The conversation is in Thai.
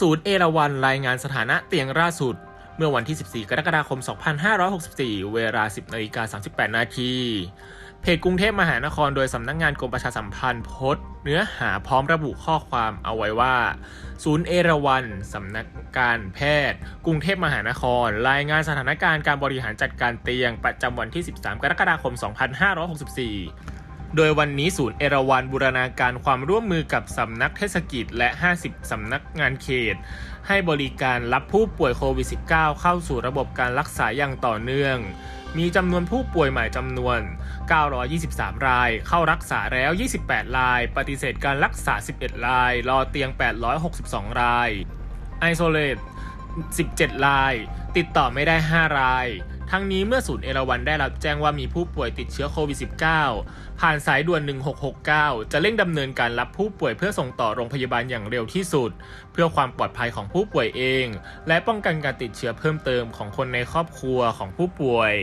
ศูนย์เอราวันรายงานสถานะเตียงล่าสุด เมื่อวันที่ 14 กรกฎาคม 2564 เวลา 10นาฬิกา38 นาที เพจกรุงเทพมหานครโดยสำนักงานกรมประชาสัมพันธ์โพสต์ เนื้อหาพร้อมระบุข้อความเอาไว้ว่า ศูนย์เอราวันสำนักการแพทย์ กรุงเทพมหานคร รายงานสถานการณ์การบริหารจัดการเตียงประจำวันที่ 13 กรกฎาคม 2564 โดยวันนี้ศูนย์เอราวันบูรณาการความร่วมมือกับสำนักเทศกิจและ 50 สำนักงานเขต ให้บริการรับผู้ป่วยโควิด -19 เข้าสู่ระบบการรักษาอย่างต่อเนื่อง มีจำนวนผู้ป่วยใหม่จำนวน 923 ราย เข้ารักษาแล้ว 28 ราย ปฏิเสธการรักษา 11 ราย รอเตียง 862 รายไอโซเลต17 ราย ติดต่อไม่ได้ 5 ราย ทั้งนี้เมื่อศูนย์เอราวันได้รับแจ้งว่ามีผู้ป่วยติดเชื้อโควิด -19 ผ่านสายด่วน 1669 จะเร่งดำเนินการรับผู้ป่วยเพื่อส่งต่อโรงพยาบาลอย่างเร็วที่สุด เพื่อความปลอดภัยของผู้ป่วยเอง และป้องกันการติดเชื้อเพิ่มเติมของคนในครอบครัวของผู้ป่วย